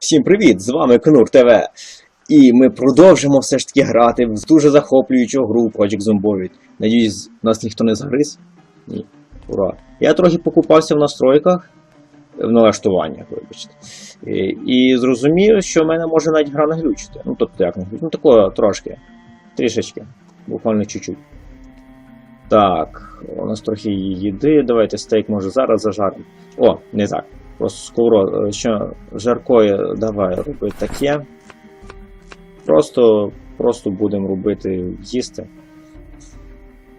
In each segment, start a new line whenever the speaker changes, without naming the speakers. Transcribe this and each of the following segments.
Всім привіт! З вами Кнур ТВ. І ми продовжимо все ж таки грати в дуже захоплюючу гру Project Zomboid. Надіюсь, нас ніхто не загриз? Ні. Ура. Я трохи покупався в настройках, в налаштуваннях, вибачте. І, і зрозумів, що в мене може навіть гра наглючити. Ну, тобто як наглючити? Ну такого трошки. Трішечки. Буквально чуть-чуть. Так, у нас трохи їди. Давайте стейк може зараз зажаримо. О, не так. Просто сковород, що жаркое давай робити таке. Просто, просто будемо робити їсти.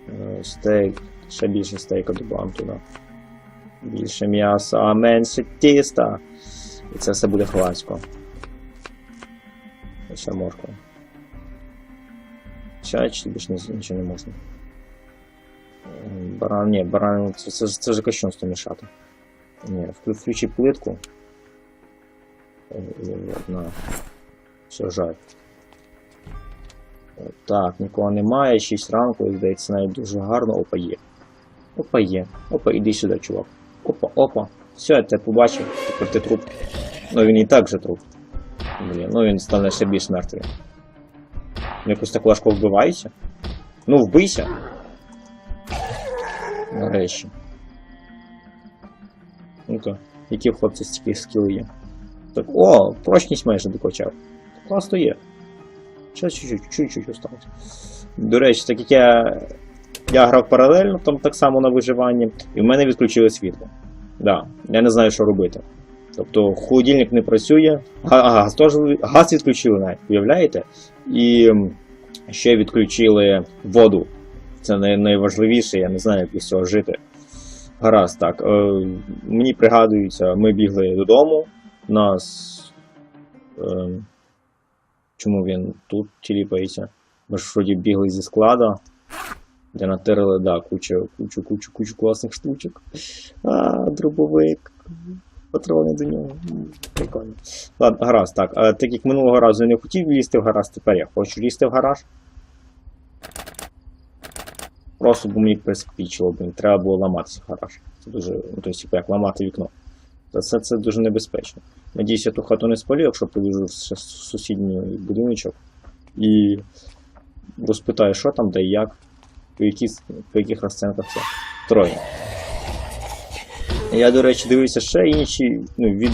Е, Стейк, ще більше стейка додамо туди. Більше м'яса, а менше тіста. І це все буде хвацько. Ще морква. Чай чи більше нічого не можна. Е, Баран, ні, баран, це, це, ж- це ж кощунство мішати. Вклю- включи плитку. Е, е, На. Все, жаль. Е, Так, нікого немає, 6 ранку, здається, навіть дуже гарно. Опа є. Опа є. Опа, іди сюди, чувак. Опа, опа. Все, я тебе побачив. Тепер ти труп. Ну він і так же труп. Блін, ну він стане ще більш мертвим. Якось так важко вбивається. Ну, вбийся. Нарешті. Ну-ка, які в хлопця стільки скіли є. Так, о, прочність майже докачав. Класно є. Ще чуть-чуть, чуть-чуть осталось. До речі, так як я, я грав паралельно, там так само на виживанні, і в мене відключили світло. Да, я не знаю, що робити. Тобто холодильник не працює, ага, газ, газ відключили навіть, уявляєте? І ще відключили воду. Це найважливіше, я не знаю, як без цього жити. Гаразд, так. Е, мені пригадується, ми бігли додому. Нас. Е, чому він тут тіліпається? Ми ж вроді бігли зі склада, де натирили, да, кучу, кучу, кучу, кучу класних штучок. А, дробовик. Патрони до нього. Прикольно. Ладно, гаразд, так. А, так як минулого разу я не хотів лізти в гараж, тепер я хочу лізти в гараж. Просто бо мені приспічило, бо треба було ламатися гараж. Це дуже, ну, тобто, як ламати вікно. Та це, дуже небезпечно. Надіюсь, я ту хату не спалю, якщо привезу в сусідній будиночок і розпитаю, що там, де і як, по, які, по яких розценках це. Троє. Я, до речі, дивився ще інші ну, від,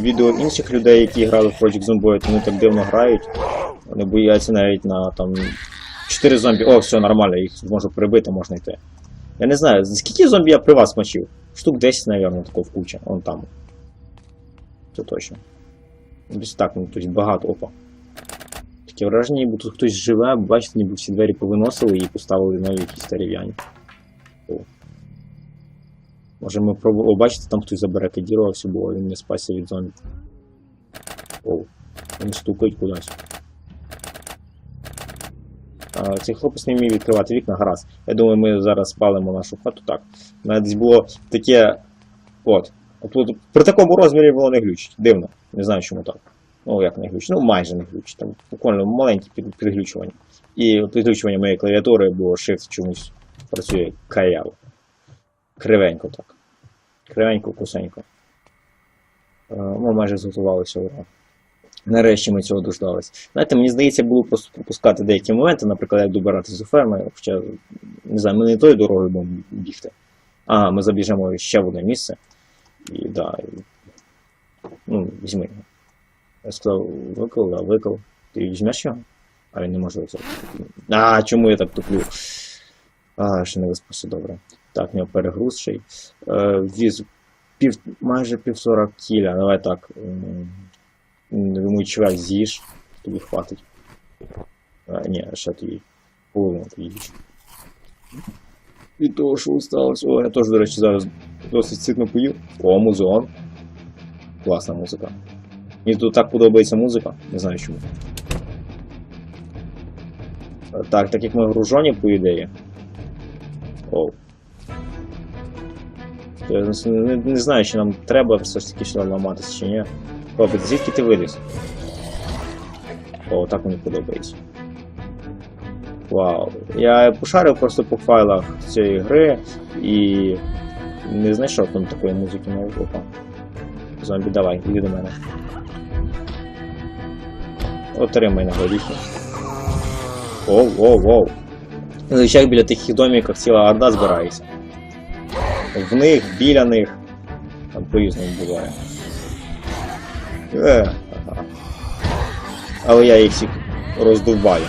відео інших людей, які грали в Project Zomboid, вони так дивно грають. Вони бояться навіть на там 4 зомбі. О, все нормально, їх зможу прибити, можна йти. Я не знаю, скільки зомбі я при вас мочив? Штук 10, напевно, такого куча. Вон там. Це точно. Десь так, ну тобто багато, опа. Таке враження, ніби тут хтось живе, бачите, ніби всі двері повиносили і поставили нові якісь дерев'яні. Може ми пробували. О, бачите, там хтось забарикадірувався, бо він не спасся від зомбі. О, вони стукають кудись. А, Цей хлопець не вміє відкривати вікна, гаразд. Я думаю, ми зараз спалимо нашу хату так. Мене було таке. От. Тут при такому розмірі було не глючить. Дивно. Не знаю, чому так. Ну, як не глючить. Ну, майже не глючить. Там буквально маленькі під- підглючування. І от підглючування моєї клавіатури, бо Shift чомусь працює каяво. Кривенько так. Кривенько, кусенько. Е, Ми майже зготувалися. Нарешті ми цього дождались. Знаєте, мені здається, було пропускати деякі моменти, наприклад, як добиратися до ферми, хоча, не знаю, ми не тою дорогою будемо бігти. Ага, ми забіжемо ще в одне місце. І да. Ну, візьми. Я сказав, виклав, да, виклав. Ти візьмеш його? А він не може це. А, чому я так туплю? А, ще не виспався, добре. Так, в нього перегруз ще й. Е, віз пів, майже півсорок кіля. Давай так. Думаю, чувак, з'їж, тобі хватить. А, ні, ще тобі половину ти їж. І того, що осталось. О, я теж, до речі, зараз досить ситно пою. О, музон. Класна музика. Мені тут так подобається музика, не знаю чому. Е, Так, так як ми гружені, по ідеї. Оу. Я не, не, не знаю, чи нам треба все ж таки сюди ламатися, чи ні. Хлопець, звідки ти виліз? О, так мені подобається. Вау. Я пошарив просто по файлах цієї гри і не знайшов там такої музики на опа. Зомбі, давай, іди до мене. Отримай на горіхи. Оу, оу, оу. Зазвичай біля таких домиків ціла орда збирається. В них, біля них. Там по-різному буває. Е, ага. Але я їх всіх роздовбаю.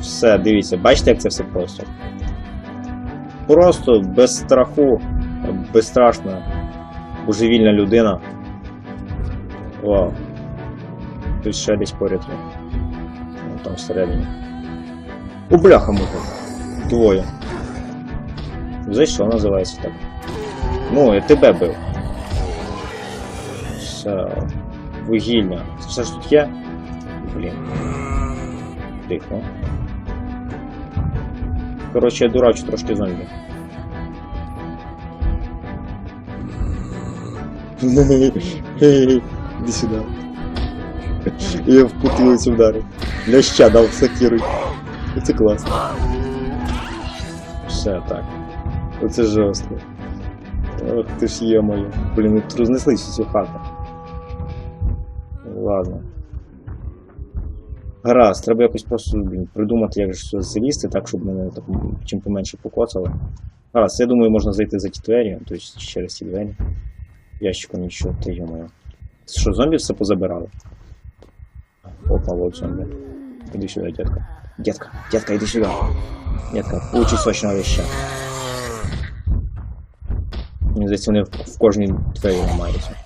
Все, дивіться, бачите, як це все просто. Просто без страху, безстрашна, божевільна людина. Вау. Тут ще десь поряд. Ну, там всередині. У бляха муха. Двоє. Зайшов, називається так. Ну, я тебе бив. Все. Вугілля. Все ж тут є? Блін. Тихо. Коротше, я дурачу трошки зомбі. Іди сюди. Я в потилицю вдарив. Ляща дав сакіру. Це класно. Все так. Оце жорстко. Ох ти ж є моє. Блін, тут рознесли всю цю хату. Ладно. Гаразд, треба якось просто придумати, як же залізти, так, щоб мене так, чим поменше покоцали. Гаразд, я думаю, можна зайти за ті двері, тобто через ті двері. Ящику нічого, ти йомаю. Що, зомбі все позабирали? Опа, вот зомби. Иди сюда, детка. Детка, детка, иди сюда. Детка, получи сочного веща. Мені здається, вони в, в кожній двері ламаються.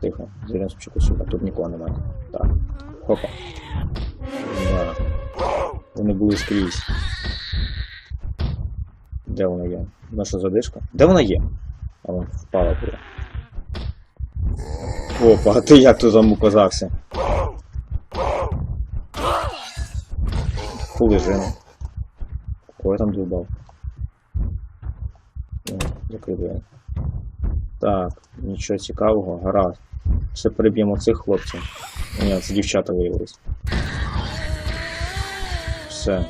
Тихо, зайдемо спочатку сюди, тут нікого немає. Так. Хопа. Да. Вони були скрізь. Де вона є? Наша задишка? Де вона є? А вона впала туди. Опа, а ти як тут там оказався? Хулижина. Кого я там довбав? Ну, закрив двері. Так, нічого цікавого, гаразд. Ще переб'ємо цих хлопців. Ні, це дівчата виявились. Все.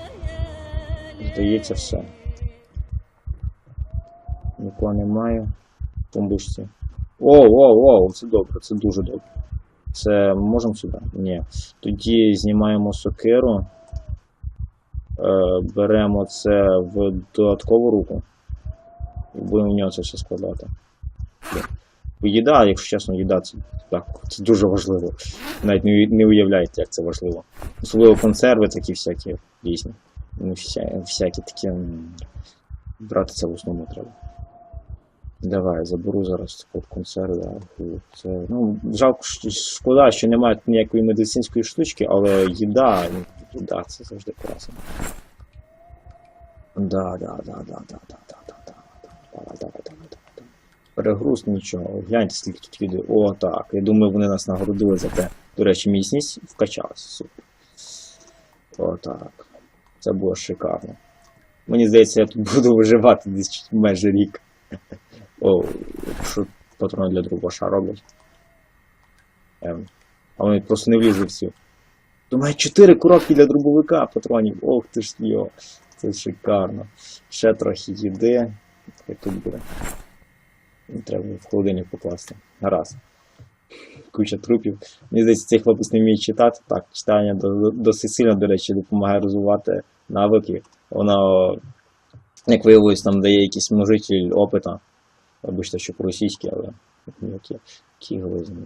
Здається, все. Нікого немає. В тумбочці. О, о, о, це добре, це дуже добре. Це можемо сюди? Ні. Тоді знімаємо сокиру. Е, беремо це в додаткову руку. І будемо в нього це все складати. Їда, якщо чесно, їда це, так, це дуже важливо. Навіть не, не уявляєте, як це важливо. Особливо консерви такі всякі, дійсно. Ну, вся, всякі такі. Брати це в основному треба. Давай, заберу зараз таку консерви. Це, ну, жалко, шкода, що немає ніякої медицинської штучки, але їда, ну, їда це завжди класно. Да, да, да, да, да, да, да, да, да. Давай, давай, давай, давай, давай. Перегруз нічого. Гляньте, скільки тут їде. О, так. Я думаю, вони нас нагородили за те. До речі, міцність вкачалася. Супер. О, так. Це було шикарно. Мені здається, я тут буду виживати десь майже рік. О, що патрони для дробаша роблять. Ем. А вони просто не влізли всі. Думаю, чотири коробки для дробовика патронів. Ох ти ж йо. Це шикарно. Ще трохи їди. Хай тут буде. Не Треба в холодильник покласти. Гаразд. Куча трупів. Мені здається, цей хлопець не вміє читати. Так, читання досить сильно, до речі, допомагає розвивати навики. Воно, як виявилось, там дає якийсь множитель опита. Вибачте, що по-російськи, але які, які глизні.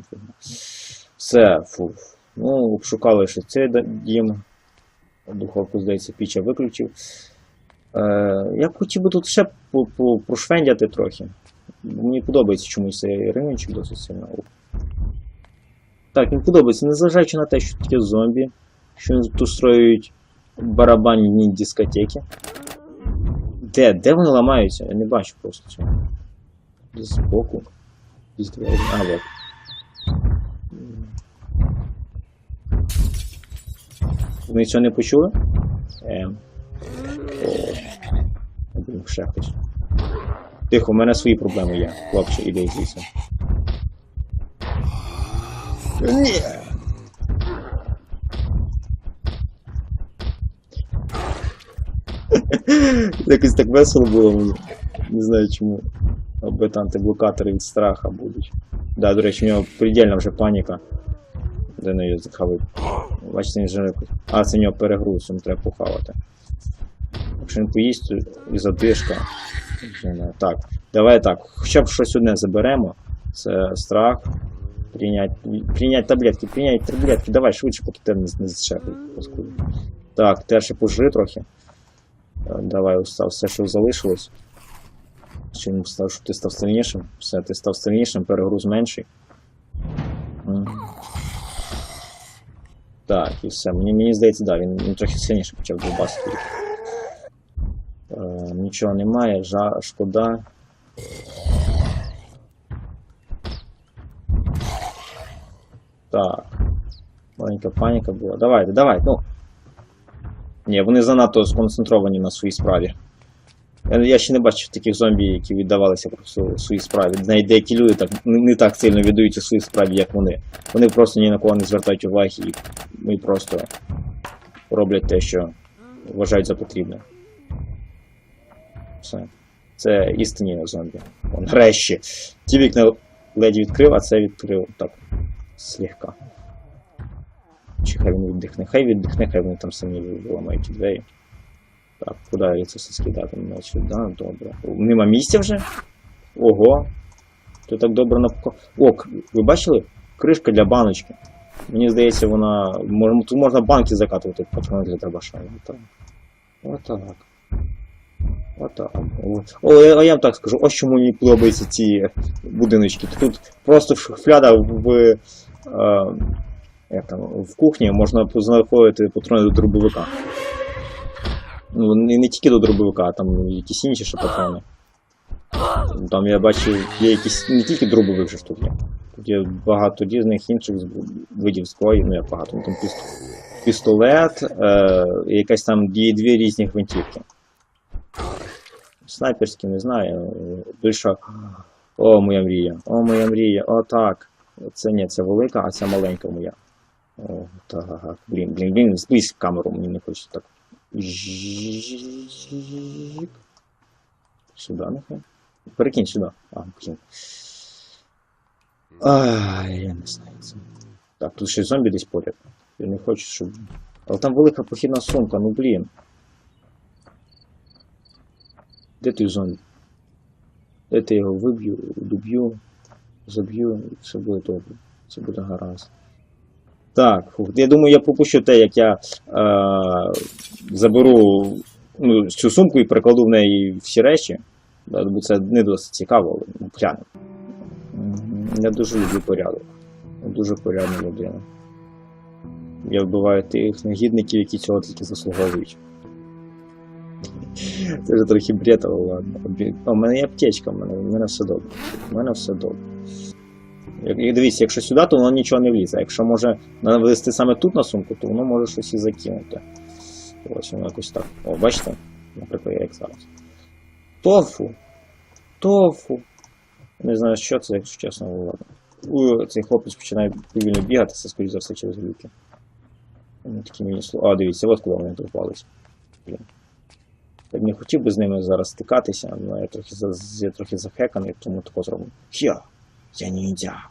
Все, фу. Ну, обшукали ще цей дім. Духовку, здається, піча виключив. Е, я хотів би тут ще прошвендяти трохи. Мені подобається чомусь цей ремінчик досить сильно. Так, мені подобається, незважаючи на те, що таке зомбі, що вони тут строюють барабанні дискотеки. Де? Де вони ламаються? Я не бачу просто цього. Десь збоку. Десь двері. А, вот. Вони цього не почули? Ем. О. Блін, ще хтось. Тихо, у мене свої проблеми є. Хлопче, іди звідси. Ні. Якось так весело було мені. Не знаю чому. Аби там антиблокатори від страха будуть. Да, до речі, у нього предельна вже паніка. Де його захавив? Бачите, він вже. А, це в нього перегруз, йому треба похавати. Якщо він поїсть, то і задишка. Знаю. Так, давай так. Хоча б щось одне заберемо. Це страх. Прийнять, прийнять таблетки, прийнять таблетки. Давай швидше, поки тебе не, зачепить. Так, теж ще пожри трохи. Е, Давай устав все, що залишилось. Він став, щоб ти став сильнішим. Все, ти став сильнішим, перегруз менший. Так, і все. Мені, мені здається, да, він, він трохи сильніше почав довбасити. Е, нічого немає, жа, шкода. Так. Маленька паніка була. Давайте, давай, ну. Ні, вони занадто сконцентровані на своїй справі. Я, я ще не бачив таких зомбі, які віддавалися просто своїй справі. Навіть деякі люди так не, так сильно віддаються своїй справі, як вони. Вони просто ні на кого не звертають уваги і просто роблять те, що вважають за потрібне. Все. Це істинні зомбі. О, нарешті. Ті вікна ледь відкрив, а це відкрив так. Слегка. Чи хай він віддихне? Хай віддихне, хай вони там самі виламають ті двері. Так, куди я це все скидати? Ну, сюди, добре. Нема місця вже? Ого. Ти так добре напако. О, ви бачили? Кришка для баночки. Мені здається, вона. Тут можна банки закатувати патрони для дробаша. Отак. Отак. Отак. О, я, я вам так скажу, ось чому мені подобаються ці будиночки. Тут просто шухляда в. Е, як там, в кухні можна знаходити патрони до дробовика. Ну, не, не тільки до дробовика, а там якісь інші ще патрони. Там я бачив, є якісь не тільки дробовик же тут є. Тут є багато різних інших видів зброї, ну як багато, ну, там пістолет, е, якась там є дві різні гвинтівки. Снайперські, не знаю. Більше. О, моя мрія. О, моя мрія. О, так. Це ні, це велика, а це маленька моя. О, так. Блін, блін, блін, зблизь камеру, мені не хочеться так. Сюда, нехай. Перекинь сюди. А, блін. Ай, я не знаю. Це. Так, тут ще зомбі десь поряд. Я не хочу, щоб. Але там велика похідна сумка, ну блін. Де той зомбі? Де ти його виб'ю, доб'ю, заб'ю, і все буде добре. Це буде гаразд. Так, я думаю, я пропущу те, як я е, заберу ну, цю сумку і перекладу в неї всі речі. Бо це не досить цікаво, але ну, Я дуже люблю порядок. Я дуже порядна людина. Я вбиваю тих негідників, які цього тільки заслуговують. Це вже трохи бред, але ладно. У мене є аптечка, в мене, в мене все добре. У мене все добре. Як- дивіться, якщо сюди, то воно нічого не влізе. Якщо може навести саме тут на сумку, то воно може щось і закинути. Ось воно якось так. О, бачите? Наприклад, як зараз. Тофу! Тофу! Не знаю, що це, якщо чесно, ладно. Ой, цей хлопець починає повільно бігати, це скоріш за все через глюки. Такі мені слова. А, дивіться, от куди вони торпались. Блін. Я б не хотів би з ними зараз стикатися, але я трохи, я трохи захеканий, тому тако зроблю. Я! Я ніндзя!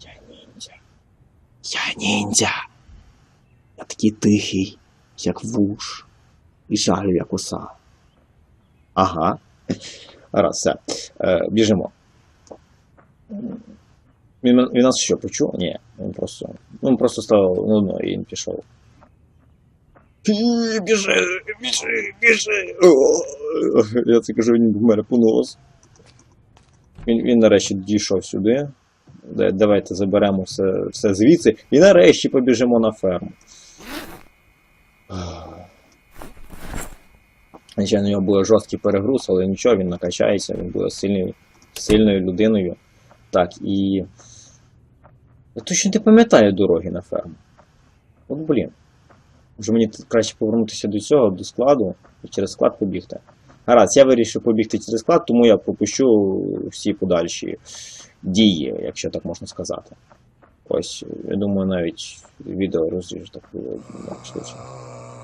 Я ніндзя! Я ніндзя! Я такий тихий, як вуш, і жалю, як оса. Ага. Раз, все. Е, біжимо. Він, він нас що, почув? Ні, він просто. Ну, він просто став нудно і він пішов. Біжи, біжи, біжи. Я це кажу, він в мене понос. Він, він нарешті дійшов сюди. Давайте заберемо все, все звідси і нарешті побіжимо на ферму. Звичайно, у нього буде жорсткий перегруз, але нічого, він накачається, він буде сильною, сильною людиною. Так, і. Я точно не пам'ятаю дороги на ферму. От блін. Може мені краще повернутися до цього, до складу, і через склад побігти. Гаразд, я вирішив побігти через склад, тому я пропущу всі подальші дії, якщо так можна сказати. Ось, я думаю, навіть відео розріжу так б швидше.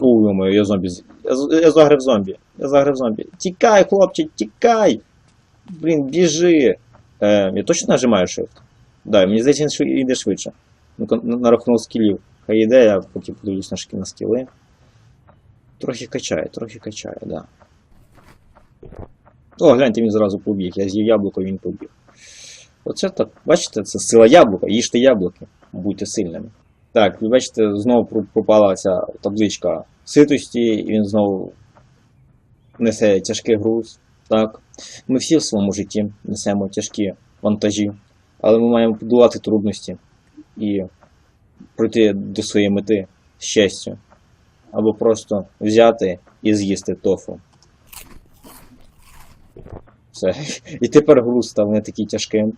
Ой, моє, я зомбі. Я, я загрив зомбі. Я загрив зомбі. Тікай, хлопче, тікай! Блін, біжи. Е, я точно нажимаю Shift? Да, мені здається, він йде швидше. Ну, на, на рахунок скілів. Хай йде, я потім подивлюсь на, на скіли. Трохи качає, трохи качає, так. Да. О, гляньте, він зразу побіг. Я з'їв яблуко, він побіг. Оце так, бачите, це сила яблука. Їжте яблуки, будьте сильними. Так, ви бачите, знову про- попала ця табличка ситості, і він знову несе тяжкий груз. Так. Ми всі в своєму житті несемо тяжкі вантажі, але ми маємо подолати трудності і пройти до своєї мети з щастю. Або просто взяти і з'їсти тофу. Все. І тепер груз став не такий тяжким.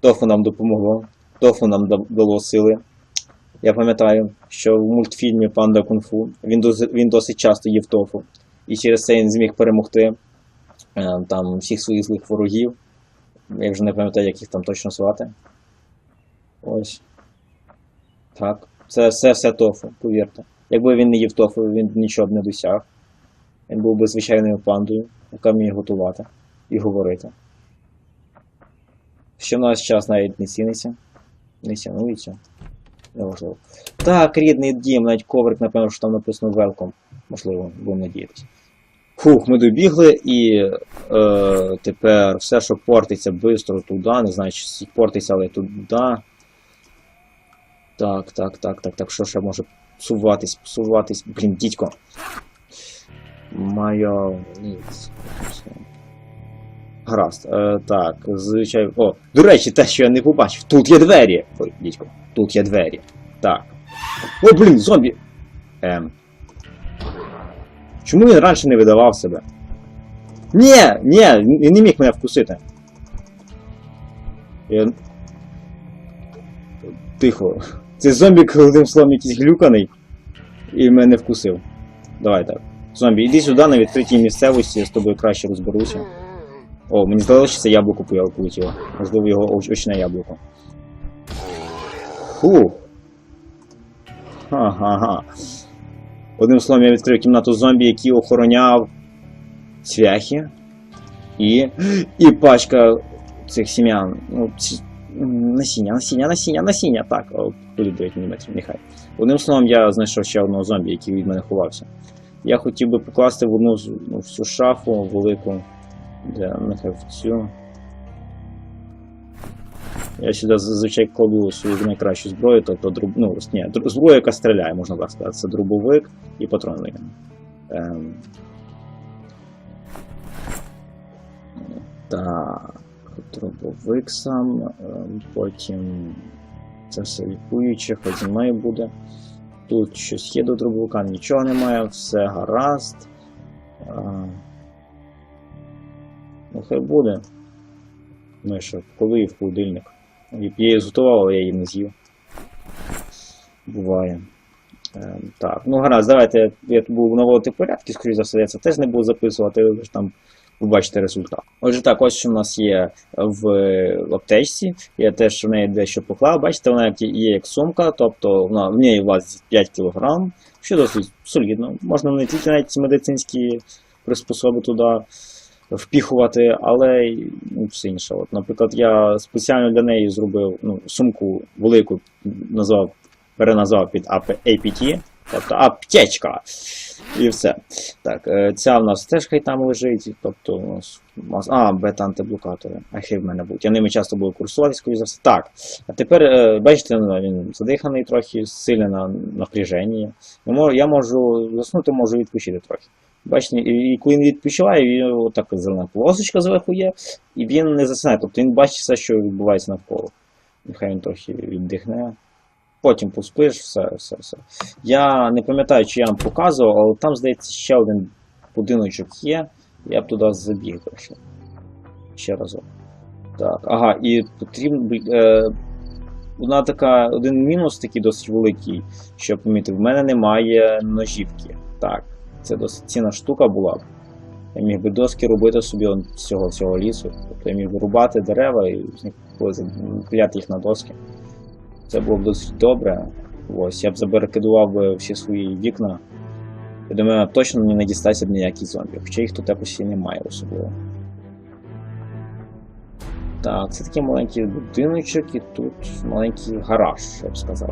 Тофу нам допомогло. Тофу нам дало сили. Я пам'ятаю, що в мультфільмі Панда Кунг-фу він, дос- він досить часто їв тофу. І через це він зміг перемогти е, там всіх своїх злих ворогів. Я вже не пам'ятаю, як їх там точно звати. Ось. Так. Це все все тофу, повірте. Якби він не їв тофу, він нічого б не досяг. Він був би звичайною пандою, яка вміє готувати і говорити. Що в наш час навіть не ціниться. Не цінується. Неважливо. Так, рідний дім, навіть коврик, напевно, що там написано welcome. Можливо, будемо надіятися. Фух, ми добігли і е, тепер все, що портиться швидко туди, не знаю, чи портиться, але туди. Так, так, так, так, так, що ще може псуватись, псуватись. Блін, дідько. Майонез. Гаразд. Е, так, звичайно. О, до речі, те, що я не побачив. Тут є двері. Ой, дідько, тут є двері. Так. О, блін, зомбі! Ем. Чому він раніше не видавав себе? Ні, ні, він не міг мене вкусити. Тихо. Це зомбі, одним словом, якийсь глюканий. І мене вкусив. Давай так. Зомбі, іди сюди на відкритій місцевості, я з тобою краще розберуся. О, мені здалося, що це яблуко полетіло. Можливо, його оч- очне яблуко. Фу. Ха-ха-ха. Одним словом, я відкрив кімнату зомбі, який охороняв цвяхи і. і пачка цих сім'ян. Ну, ці... насіння, насіння, насіння, насіння. Так, туди 9 мм, нехай. Одним словом, я знайшов ще одного зомбі, який від мене ховався. Я хотів би покласти в одну ну, в шафу велику. Де, нехай в цю. Я сюди зазвичай кладу свою найкращу зброю, тобто друб... ну, ні, зброю, яка стріляє, можна так сказати. Це дробовик і патрони. Ем... Так, дробовик сам, ем, потім це все лікуюче, хоч зі мною буде. Тут щось є до дробовика, нічого немає, все гаразд. Ну, хай буде. Ну що, коли її в холодильник. Я її зготував, але я її не з'їв. Буває. Е, так, ну гаразд, давайте я тут буду наводити порядки, скоріше за все, я це теж не буду записувати, ви результат. Отже, так, ось що в нас є в аптечці. Я теж в неї дещо поклав. Бачите, вона є як сумка, тобто вона, в неї влазить 5 кг, що досить солідно. Можна не тільки навіть медицинські приспособи туди впіхувати, але й ну, все інше. От, наприклад, я спеціально для неї зробив ну, сумку велику, назвав, переназвав під AP APT, тобто аптечка. І все. Так, е, ця в нас теж хай там лежить, тобто. А, бета-антиблокатори. А хай в мене будуть. Я ними часто буду курсуватися, за все. Так. А тепер, е, бачите, ну, він задиханий трохи, сильне на напряженні. Я можу, заснути, можу відпочити трохи. Бачите, і, і коли він відпочиває, він отак зелена полосочка зверху є, і він не засинає. Тобто він бачить все, що відбувається навколо. Нехай він трохи віддихне. Потім поспиш, все, все, все. Я не пам'ятаю, чи я вам показував, але там, здається, ще один будиночок є. Я б туди забіг ще. Разок. Так, ага, і потрібно. Е, вона така, один мінус такий досить великий, що помітив, в мене немає ножівки. Так, це досить цінна штука була. Я міг би доски робити собі з цього, цього лісу. Тобто я міг би рубати дерева і з них пиляти їх на доски. Це було б досить добре. Ось, я б забарикадував би всі свої вікна. Я думаю, точно не дістаться б ніякі зомбі, хоча їх тут якось і немає особливо. Так, це такий маленький будиночок і тут маленький гараж, я б сказав.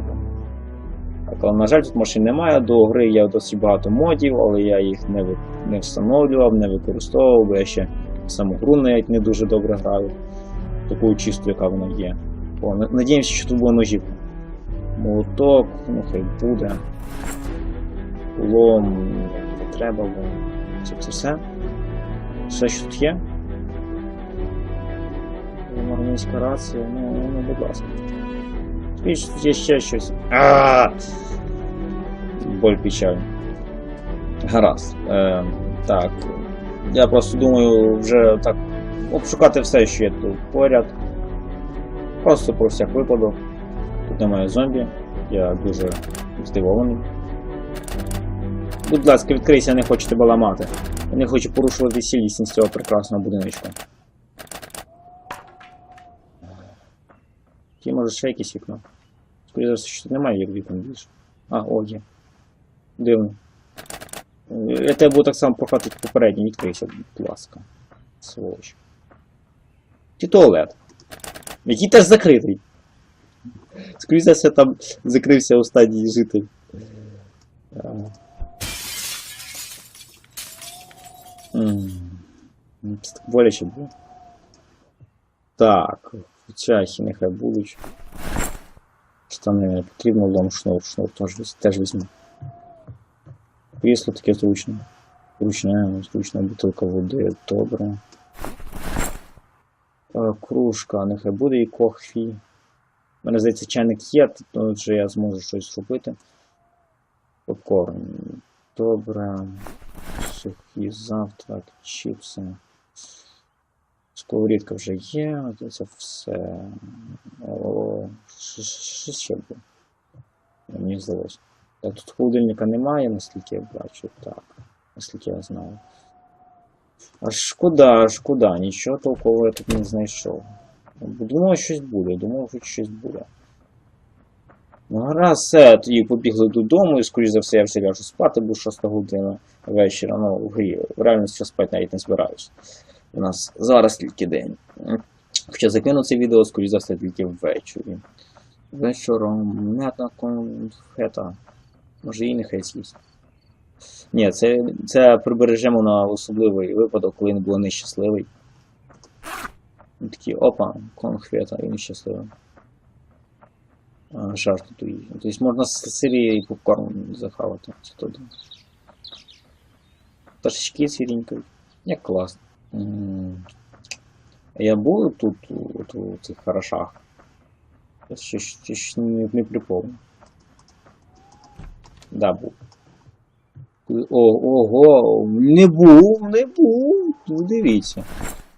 Так, але, на жаль, тут машин немає. До гри є досить багато модів, але я їх не, не встановлював, не використовував, бо я ще саму гру навіть не дуже добре граю. Таку чисту, яка вона є. О, на- надіємося, що тут буде ножівка. Молоток, ну хай буде. Лом не треба, бо це, це все. Все, що тут є. Мармійська рація, ну, ну, будь ласка. Скажіть, тут є ще щось. А! Боль печаль. Гаразд. Е, так. Я просто думаю вже так обшукати все, що є тут поряд. Просто про всяк випадок. Тут немає зомбі. Я дуже здивований. Будь ласка, відкрийся, не хочу тебе ламати. Я не хочу порушувати цілісність цього прекрасного будиночка. Ті, може, ще якесь вікно. Скоріше за все, що тут немає як вікон більше. А, о, є. Дивно. Я тебе буду так само прохати попередній, відкрийся, будь ласка. Сволоч. Ті туалет. Який теж закритий. Скоріше за все, там закрився останній житель. Е. Ну, Це так боляче було. Так, чахи нехай будуть. Штани не потрібно, лом шнур, шнур теж, теж візьму. Крісло таке зручне. Зручне, зручна бутилка води, добре. Е, Кружка, нехай буде і кохфі. Мене здається, чайник є, тут вже я зможу щось зробити. Попкорн. Добре. Сухий завтрак, чіпси. Сковорідка вже є, це все. О, що- ще було? Мені здалося. Тут холодильника немає, наскільки я бачу, так. Наскільки я знаю. Шкода, шкода, нічого толкового я тут не знайшов. Думав, щось буде, думав, що щось буде. Ну, гаразд, все, тоді побігли додому, і, скоріш за все, я вже ляжу спати, бо 6 година вечора. Ну, в грі. В реальності спати навіть не збираюся. У нас зараз тільки день. Хоча закину це відео, скоріш за все, тільки ввечері. Вечором м'ятна конфета. Може і нехай з'їсть. Ні, це, це прибережемо на особливий випадок, коли він був нещасливий. Він такий, опа, конфета, і нещасливий. А, Жарт тут є. Тобто можна з сирі попкорн захавати. Це туди. Пташечки сіренької. Як класно. Я був тут, от, у цих хорошах. Я ще не, не припомню. Да, був. О, ого, не був, не був. Ну, Дивіться.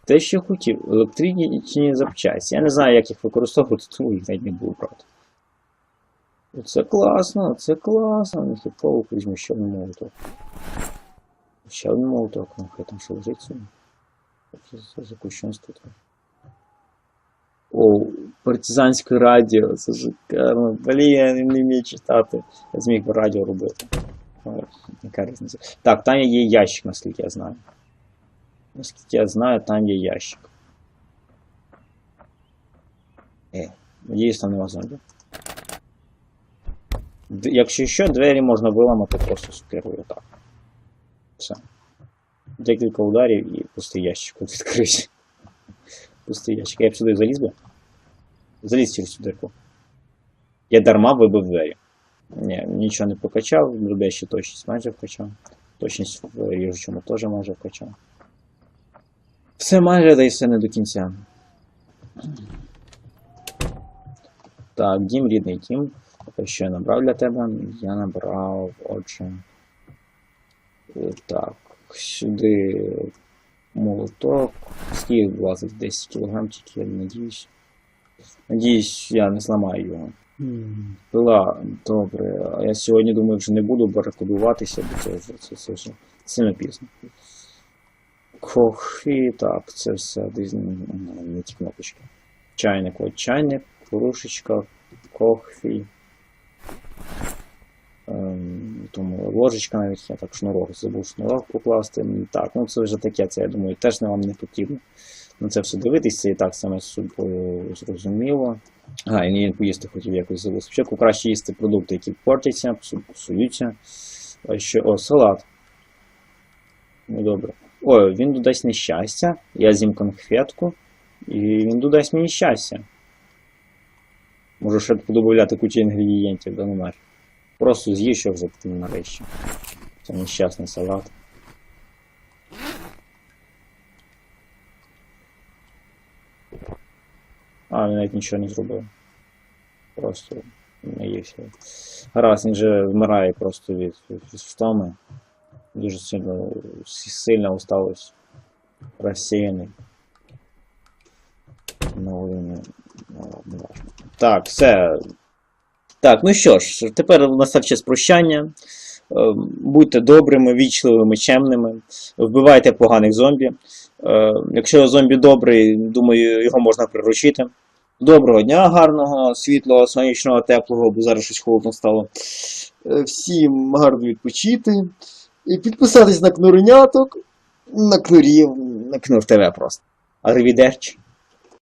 Те, що хотів. Електричні запчасті. Я не знаю, як їх використовувати, тому їх навіть не буду брати. Це класно, це класно. Ну, типово візьму ще один молоток. Ще один молоток, ну хай там що лежить собі. Це за- за кущенство таке. О, партизанське радіо, це шикарно. Блін, я не вмію читати. Я зміг радіо робити. Яка різниця. Так, там є ящик, наскільки я знаю. Наскільки я знаю, там є ящик. Е, надіюсь, там нема зомбі. Якщо що, двері можна виламати просто сукерою так. Все. Декілька ударів і пустий ящик от відкрився. Пустий ящик. Я б сюди заліз би. Заліз через цю дирку. Я дарма вибив двері. Ні, нічого не покачав, зробив ще точність майже вкачав. Точність в ріжучому теж майже вкачав. Все майже, да й все не до кінця. Так, дім, рідний дім. Що я набрав для тебе? Я набрав, отже. Так, сюди молоток. Скільки влазить 10 кг, тільки я надіюсь. Надіюсь, я не зламаю його. Пила, добре. А я сьогодні думаю, вже не буду баракодуватися, бо це вже це, це вже сильно пізно. Кохи, так, це все не ті кнопочки. Чайник, от чайник, кружечка, кофі. Ем, тому ложечка навіть, я так шнурок забув шнурок покласти. Так, ну це вже таке, це я думаю, теж не вам не потрібно. На це все дивитись, це і так саме зрозуміло. А, і він поїсти хотів якось забув. Спочатку краще їсти продукти, які портяться, псу- псуються. А ще, о, салат. Ну добре. Ой, він додасть нещастя. Я з'їм конфетку. І він додасть мені щастя. Можу ще подобавляти кучу інгредієнтів, да немає. Просто з'їж що вже потім нарешті. Це нещасний салат. А, він навіть нічого не зробив. Просто наївся. Гаразд, він же вмирає просто від, втоми. Дуже сильно, сильно усталость. Розсіяний. Ну, він, ну. Так, все. Так, ну що ж, тепер настав час прощання. Е, Будьте добрими, вічливими, чемними. Вбивайте поганих зомбі. Е, Якщо зомбі добрий, думаю, його можна приручити. Доброго дня, гарного, світлого, сонячного, теплого, бо зараз щось холодно стало. Е, Всім гарно відпочити. І підписатись на кнуреняток, на кнурів, на кнур ТВ просто. Арвідерч.